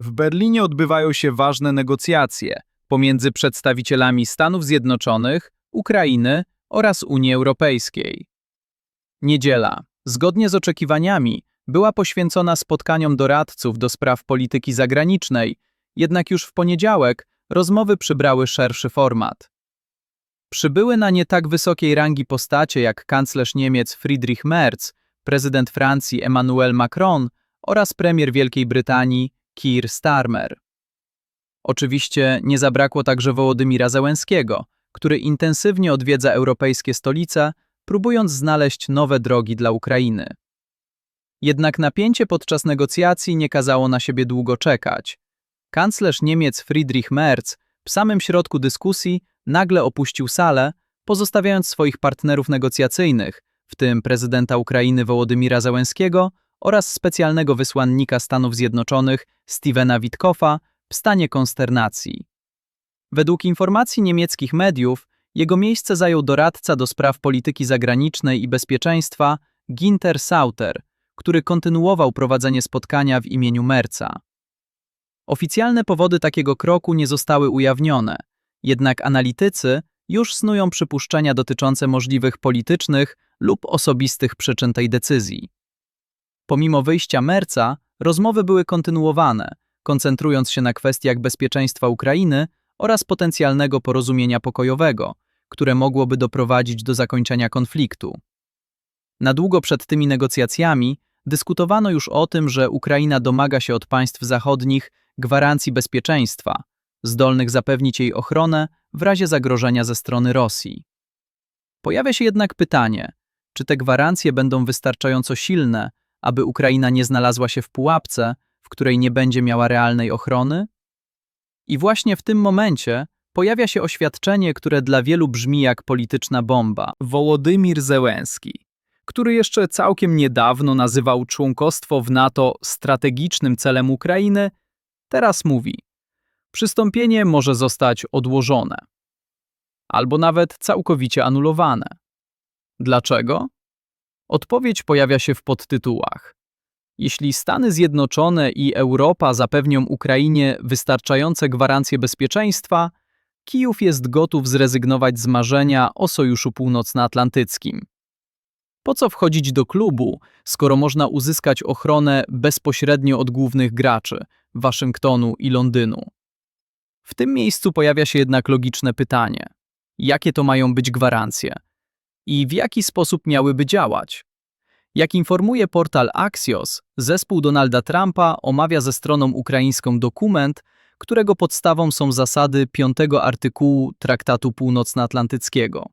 W Berlinie odbywają się ważne negocjacje pomiędzy przedstawicielami Stanów Zjednoczonych, Ukrainy oraz Unii Europejskiej. Niedziela, zgodnie z oczekiwaniami, była poświęcona spotkaniom doradców do spraw polityki zagranicznej, jednak już w poniedziałek rozmowy przybrały szerszy format. Przybyły na nie tak wysokiej rangi postacie jak kanclerz Niemiec Friedrich Merz, prezydent Francji Emmanuel Macron oraz premier Wielkiej Brytanii Keir Starmer. Oczywiście nie zabrakło także Wołodymira Zełenskiego, który intensywnie odwiedza europejskie stolice, próbując znaleźć nowe drogi dla Ukrainy. Jednak napięcie podczas negocjacji nie kazało na siebie długo czekać. Kanclerz Niemiec Friedrich Merz w samym środku dyskusji nagle opuścił salę, pozostawiając swoich partnerów negocjacyjnych, w tym prezydenta Ukrainy Wołodymira Zełenskiego oraz specjalnego wysłannika Stanów Zjednoczonych Stevena Witkoffa w stanie konsternacji. Według informacji niemieckich mediów, jego miejsce zajął doradca do spraw polityki zagranicznej i bezpieczeństwa Ginter Sauter, który kontynuował prowadzenie spotkania w imieniu Merca. Oficjalne powody takiego kroku nie zostały ujawnione, jednak analitycy już snują przypuszczenia dotyczące możliwych politycznych lub osobistych przyczyn tej decyzji. Pomimo wyjścia Merca, rozmowy były kontynuowane, koncentrując się na kwestiach bezpieczeństwa Ukrainy oraz potencjalnego porozumienia pokojowego, które mogłoby doprowadzić do zakończenia konfliktu. Na długo przed tymi negocjacjami dyskutowano już o tym, że Ukraina domaga się od państw zachodnich gwarancji bezpieczeństwa, zdolnych zapewnić jej ochronę w razie zagrożenia ze strony Rosji. Pojawia się jednak pytanie, czy te gwarancje będą wystarczająco silne, aby Ukraina nie znalazła się w pułapce, w której nie będzie miała realnej ochrony? I właśnie w tym momencie pojawia się oświadczenie, które dla wielu brzmi jak polityczna bomba. Wołodymir Zełenski, który jeszcze całkiem niedawno nazywał członkostwo w NATO strategicznym celem Ukrainy, teraz mówi: Przystąpienie może zostać odłożone, albo nawet całkowicie anulowane. Dlaczego? Odpowiedź pojawia się w podtytułach. Jeśli Stany Zjednoczone i Europa zapewnią Ukrainie wystarczające gwarancje bezpieczeństwa, Kijów jest gotów zrezygnować z marzenia o Sojuszu Północnoatlantyckim. Po co wchodzić do klubu, skoro można uzyskać ochronę bezpośrednio od głównych graczy Waszyngtonu i Londynu? W tym miejscu pojawia się jednak logiczne pytanie: jakie to mają być gwarancje? I w jaki sposób miałyby działać? Jak informuje portal Axios, zespół Donalda Trumpa omawia ze stroną ukraińską dokument, którego podstawą są zasady piątego artykułu Traktatu Północnoatlantyckiego.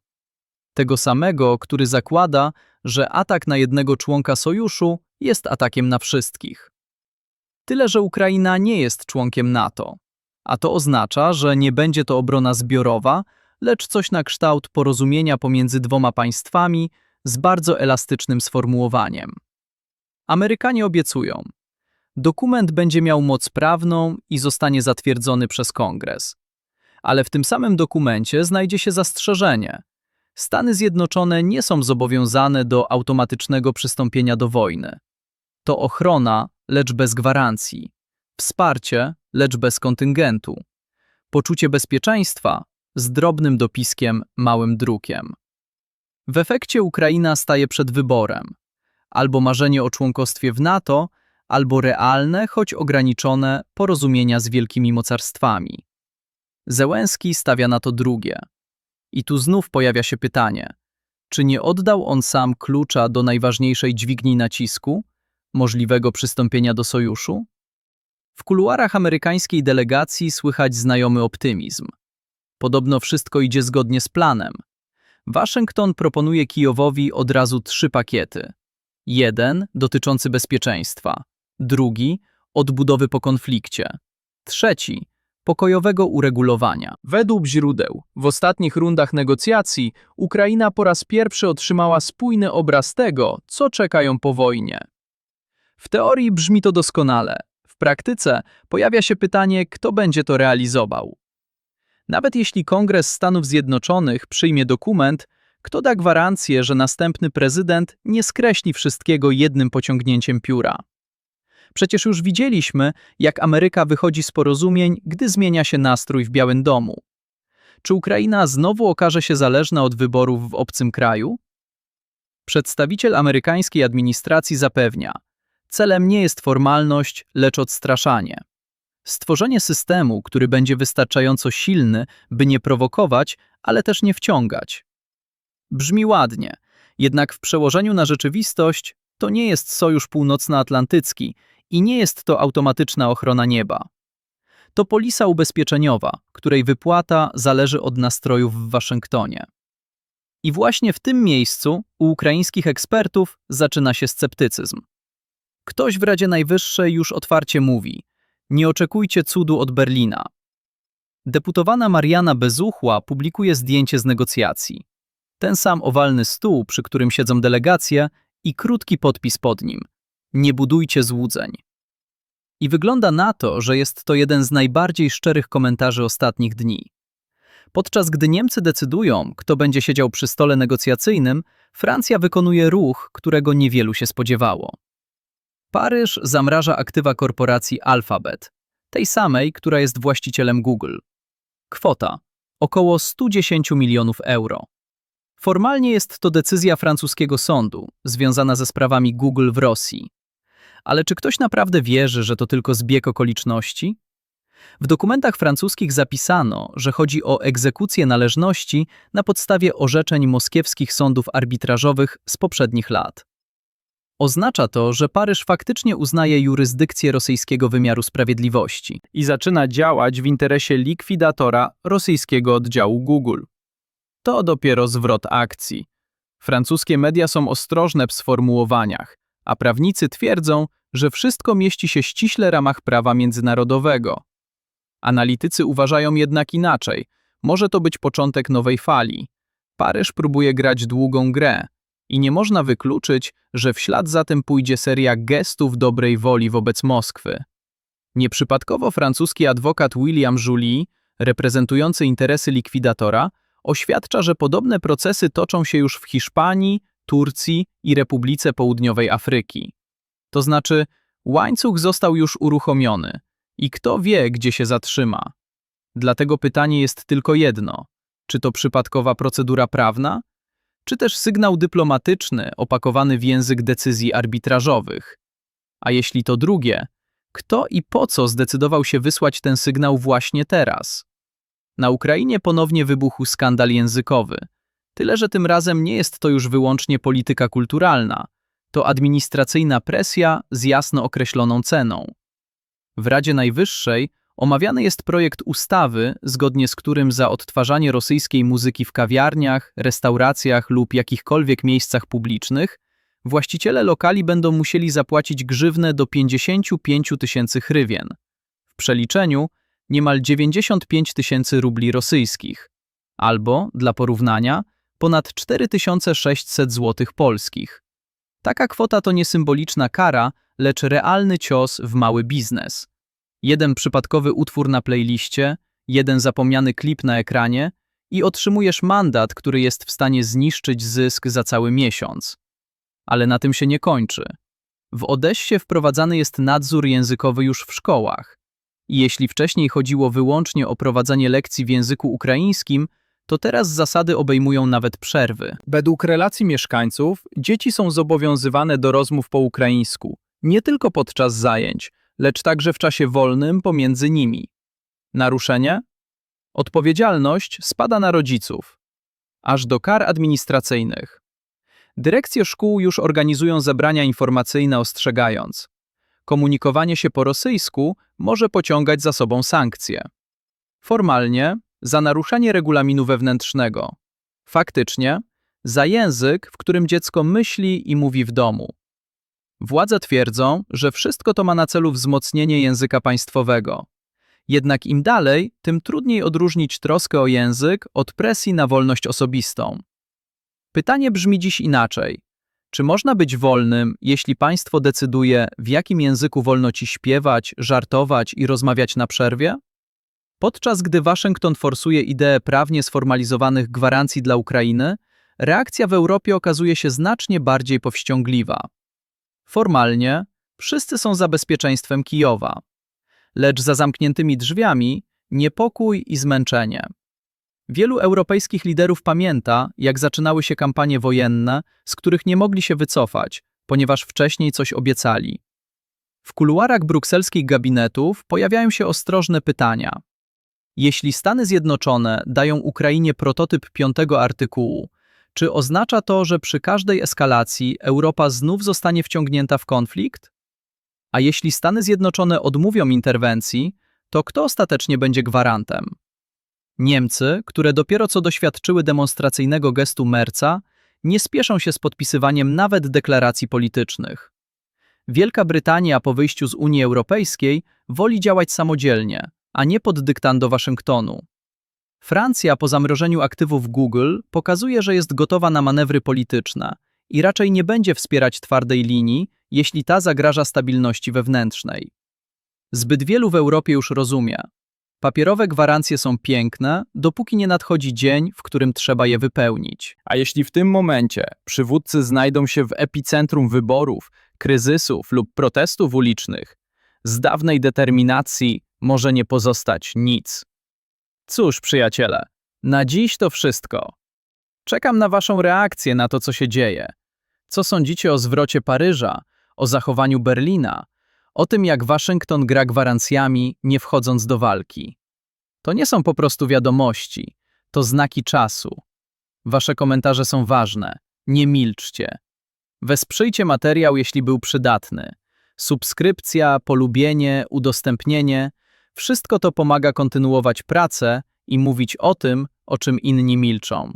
Tego samego, który zakłada, że atak na jednego członka sojuszu jest atakiem na wszystkich. Tyle, że Ukraina nie jest członkiem NATO, a to oznacza, że nie będzie to obrona zbiorowa, lecz coś na kształt porozumienia pomiędzy dwoma państwami z bardzo elastycznym sformułowaniem. Amerykanie obiecują, dokument będzie miał moc prawną i zostanie zatwierdzony przez Kongres. Ale w tym samym dokumencie znajdzie się zastrzeżenie. Stany Zjednoczone nie są zobowiązane do automatycznego przystąpienia do wojny. To ochrona, lecz bez gwarancji. Wsparcie, lecz bez kontyngentu. Poczucie bezpieczeństwa z drobnym dopiskiem małym drukiem. W efekcie Ukraina staje przed wyborem. Albo marzenie o członkostwie w NATO, albo realne, choć ograniczone, porozumienia z wielkimi mocarstwami. Zełenski stawia na to drugie. I tu znów pojawia się pytanie, czy nie oddał on sam klucza do najważniejszej dźwigni nacisku, możliwego przystąpienia do sojuszu? W kuluarach amerykańskiej delegacji słychać znajomy optymizm. Podobno wszystko idzie zgodnie z planem. Waszyngton proponuje Kijowowi od razu trzy pakiety. Jeden dotyczący bezpieczeństwa, drugi odbudowy po konflikcie, trzeci pokojowego uregulowania. Według źródeł, w ostatnich rundach negocjacji Ukraina po raz pierwszy otrzymała spójny obraz tego, co czeka ją po wojnie. W teorii brzmi to doskonale. W praktyce pojawia się pytanie, kto będzie to realizował. Nawet jeśli Kongres Stanów Zjednoczonych przyjmie dokument, kto da gwarancję, że następny prezydent nie skreśli wszystkiego jednym pociągnięciem pióra? Przecież już widzieliśmy, jak Ameryka wychodzi z porozumień, gdy zmienia się nastrój w Białym Domu. Czy Ukraina znowu okaże się zależna od wyborów w obcym kraju? Przedstawiciel amerykańskiej administracji zapewnia, celem nie jest formalność, lecz odstraszanie. Stworzenie systemu, który będzie wystarczająco silny, by nie prowokować, ale też nie wciągać. Brzmi ładnie, jednak w przełożeniu na rzeczywistość to nie jest sojusz północnoatlantycki i nie jest to automatyczna ochrona nieba. To polisa ubezpieczeniowa, której wypłata zależy od nastrojów w Waszyngtonie. I właśnie w tym miejscu u ukraińskich ekspertów zaczyna się sceptycyzm. Ktoś w Radzie Najwyższej już otwarcie mówi: Nie oczekujcie cudu od Berlina. Deputowana Mariana Bezuchła publikuje zdjęcie z negocjacji. Ten sam owalny stół, przy którym siedzą delegacje, i krótki podpis pod nim: Nie budujcie złudzeń. I wygląda na to, że jest to jeden z najbardziej szczerych komentarzy ostatnich dni. Podczas gdy Niemcy decydują, kto będzie siedział przy stole negocjacyjnym, Francja wykonuje ruch, którego niewielu się spodziewało. Paryż zamraża aktywa korporacji Alphabet, tej samej, która jest właścicielem Google. Kwota około 110 milionów euro. Formalnie jest to decyzja francuskiego sądu, związana ze sprawami Google w Rosji. Ale czy ktoś naprawdę wierzy, że to tylko zbieg okoliczności? W dokumentach francuskich zapisano, że chodzi o egzekucję należności na podstawie orzeczeń moskiewskich sądów arbitrażowych z poprzednich lat. Oznacza to, że Paryż faktycznie uznaje jurysdykcję rosyjskiego wymiaru sprawiedliwości i zaczyna działać w interesie likwidatora rosyjskiego oddziału Google. To dopiero zwrot akcji. Francuskie media są ostrożne w sformułowaniach, a prawnicy twierdzą, że wszystko mieści się ściśle w ramach prawa międzynarodowego. Analitycy uważają jednak inaczej. Może to być początek nowej fali. Paryż próbuje grać długą grę i nie można wykluczyć, że w ślad za tym pójdzie seria gestów dobrej woli wobec Moskwy. Nieprzypadkowo francuski adwokat William Julie, reprezentujący interesy likwidatora, oświadcza, że podobne procesy toczą się już w Hiszpanii, Turcji i Republice Południowej Afryki. To znaczy, łańcuch został już uruchomiony i kto wie, gdzie się zatrzyma. Dlatego pytanie jest tylko jedno: czy to przypadkowa procedura prawna, czy też sygnał dyplomatyczny opakowany w język decyzji arbitrażowych? A jeśli to drugie, kto i po co zdecydował się wysłać ten sygnał właśnie teraz? Na Ukrainie ponownie wybuchł skandal językowy. Tyle, że tym razem nie jest to już wyłącznie polityka kulturalna, to administracyjna presja z jasno określoną ceną. W Radzie Najwyższej omawiany jest projekt ustawy, zgodnie z którym za odtwarzanie rosyjskiej muzyki w kawiarniach, restauracjach lub jakichkolwiek miejscach publicznych właściciele lokali będą musieli zapłacić grzywnę do 55 tysięcy hrywien. W przeliczeniu niemal 95 tysięcy rubli rosyjskich, albo, dla porównania, ponad 4600 zł polskich. Taka kwota to nie symboliczna kara, lecz realny cios w mały biznes. Jeden przypadkowy utwór na playliście, jeden zapomniany klip na ekranie i otrzymujesz mandat, który jest w stanie zniszczyć zysk za cały miesiąc. Ale na tym się nie kończy. W Odessie wprowadzany jest nadzór językowy już w szkołach. I jeśli wcześniej chodziło wyłącznie o prowadzenie lekcji w języku ukraińskim, to teraz zasady obejmują nawet przerwy. Według relacji mieszkańców, dzieci są zobowiązywane do rozmów po ukraińsku, nie tylko podczas zajęć, lecz także w czasie wolnym pomiędzy nimi. Naruszenie? Odpowiedzialność spada na rodziców, aż do kar administracyjnych. Dyrekcje szkół już organizują zebrania informacyjne ostrzegając. Komunikowanie się po rosyjsku może pociągać za sobą sankcje. Formalnie za naruszenie regulaminu wewnętrznego. Faktycznie za język, w którym dziecko myśli i mówi w domu. Władze twierdzą, że wszystko to ma na celu wzmocnienie języka państwowego. Jednak im dalej, tym trudniej odróżnić troskę o język od presji na wolność osobistą. Pytanie brzmi dziś inaczej. Czy można być wolnym, jeśli państwo decyduje, w jakim języku wolno ci śpiewać, żartować i rozmawiać na przerwie? Podczas gdy Waszyngton forsuje ideę prawnie sformalizowanych gwarancji dla Ukrainy, reakcja w Europie okazuje się znacznie bardziej powściągliwa. Formalnie, Wszyscy są za bezpieczeństwem Kijowa. Lecz za zamkniętymi drzwiami niepokój i zmęczenie. Wielu europejskich liderów pamięta, jak zaczynały się kampanie wojenne, z których nie mogli się wycofać, ponieważ wcześniej coś obiecali. W kuluarach brukselskich gabinetów pojawiają się ostrożne pytania. Jeśli Stany Zjednoczone dają Ukrainie prototyp piątego artykułu, czy oznacza to, że przy każdej eskalacji Europa znów zostanie wciągnięta w konflikt? A jeśli Stany Zjednoczone odmówią interwencji, to kto ostatecznie będzie gwarantem? Niemcy, które dopiero co doświadczyły demonstracyjnego gestu Merca, nie spieszą się z podpisywaniem nawet deklaracji politycznych. Wielka Brytania po wyjściu z Unii Europejskiej woli działać samodzielnie, a nie pod dyktando Waszyngtonu. Francja po zamrożeniu aktywów Google pokazuje, że jest gotowa na manewry polityczne i raczej nie będzie wspierać twardej linii, jeśli ta zagraża stabilności wewnętrznej. Zbyt wielu w Europie już rozumie. Papierowe gwarancje są piękne, dopóki nie nadchodzi dzień, w którym trzeba je wypełnić. A jeśli w tym momencie przywódcy znajdą się w epicentrum wyborów, kryzysów lub protestów ulicznych, z dawnej determinacji może nie pozostać nic. Cóż, przyjaciele, na dziś to wszystko. Czekam na Waszą reakcję na to, co się dzieje. Co sądzicie o zwrocie Paryża, o zachowaniu Berlina, o tym, jak Waszyngton gra gwarancjami, nie wchodząc do walki? To nie są po prostu wiadomości, to znaki czasu. Wasze komentarze są ważne. Nie milczcie. Wesprzyjcie materiał, jeśli był przydatny. Subskrypcja, polubienie, udostępnienie wszystko to pomaga kontynuować pracę i mówić o tym, o czym inni milczą.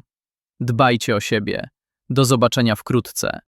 Dbajcie o siebie. Do zobaczenia wkrótce.